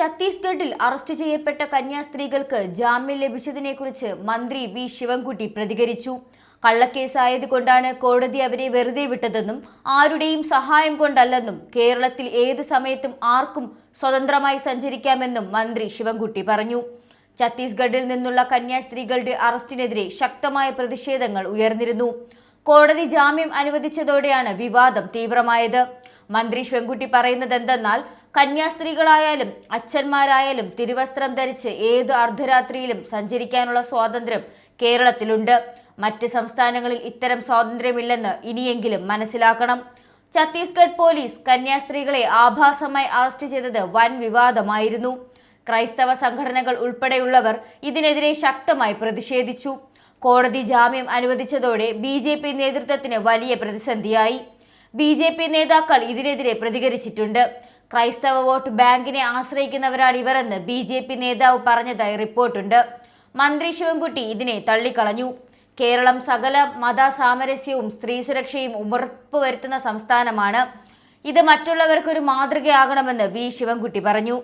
ഛത്തീസ്ഗഡിൽ അറസ്റ്റ് ചെയ്യപ്പെട്ട കന്യാസ്ത്രീകൾക്ക് ജാമ്യം ലഭിച്ചതിനെക്കുറിച്ച് മന്ത്രി വി. ശിവൻകുട്ടി പ്രതികരിച്ചു. കള്ളക്കേസായതുകൊണ്ടാണ് കോടതി അവരെ വെറുതെ വിട്ടതെന്നും ആരുടെയും സഹായം കൊണ്ടല്ലെന്നും കേരളത്തിൽ ഏത് സമയത്തും ആർക്കും സ്വതന്ത്രമായി സഞ്ചരിക്കാമെന്നും മന്ത്രി ശിവൻകുട്ടി പറഞ്ഞു. ഛത്തീസ്ഗഡിൽ നിന്നുള്ള കന്യാസ്ത്രീകളുടെ അറസ്റ്റിനെതിരെ ശക്തമായ പ്രതിഷേധങ്ങൾ ഉയർന്നിരുന്നു. കോടതി ജാമ്യം അനുവദിച്ചതോടെയാണ് വിവാദം തീവ്രമായത്. മന്ത്രി ശിവൻകുട്ടി പറയുന്നതെന്തെന്നാൽ കന്യാസ്ത്രീകളായാലും അച്ഛന്മാരായാലും തിരുവസ്ത്രം ധരിച്ച് ഏത് അർദ്ധരാത്രിയിലും സഞ്ചരിക്കാനുള്ള സ്വാതന്ത്ര്യം കേരളത്തിലുണ്ട്. മറ്റ് സംസ്ഥാനങ്ങളിൽ ഇത്തരം സ്വാതന്ത്ര്യമില്ലെന്ന് ഇനിയെങ്കിലും മനസ്സിലാക്കണം. ഛത്തീസ്ഗഡ് പോലീസ് കന്യാസ്ത്രീകളെ ആഭാസമായി അറസ്റ്റ് ചെയ്തത് വൻ വിവാദമായിരുന്നു. ക്രൈസ്തവ സംഘടനകൾ ഉൾപ്പെടെയുള്ളവർ ഇതിനെതിരെ ശക്തമായി പ്രതിഷേധിച്ചു. കോടതി ജാമ്യം അനുവദിച്ചതോടെ ബി ജെ പി നേതൃത്വത്തിന് വലിയ പ്രതിസന്ധിയായി. ബി ജെ പി നേതാക്കൾ ഇതിനെതിരെ പ്രതികരിച്ചിട്ടുണ്ട്. ക്രൈസ്തവ വോട്ട് ബാങ്കിനെ ആശ്രയിക്കുന്നവരാണ് ഇവരെന്ന് ബി ജെ പി നേതാവ് പറഞ്ഞതായി റിപ്പോർട്ടുണ്ട്. മന്ത്രി ശിവൻകുട്ടി ഇതിനെ തള്ളിക്കളഞ്ഞു. കേരളം സകല മത സാമരസ്യവും സ്ത്രീ സുരക്ഷയും ഉറപ്പുവരുത്തുന്ന സംസ്ഥാനമാണ്. ഇത് മറ്റുള്ളവർക്കൊരു മാതൃകയാകണമെന്ന് വി ശിവൻകുട്ടി പറഞ്ഞു.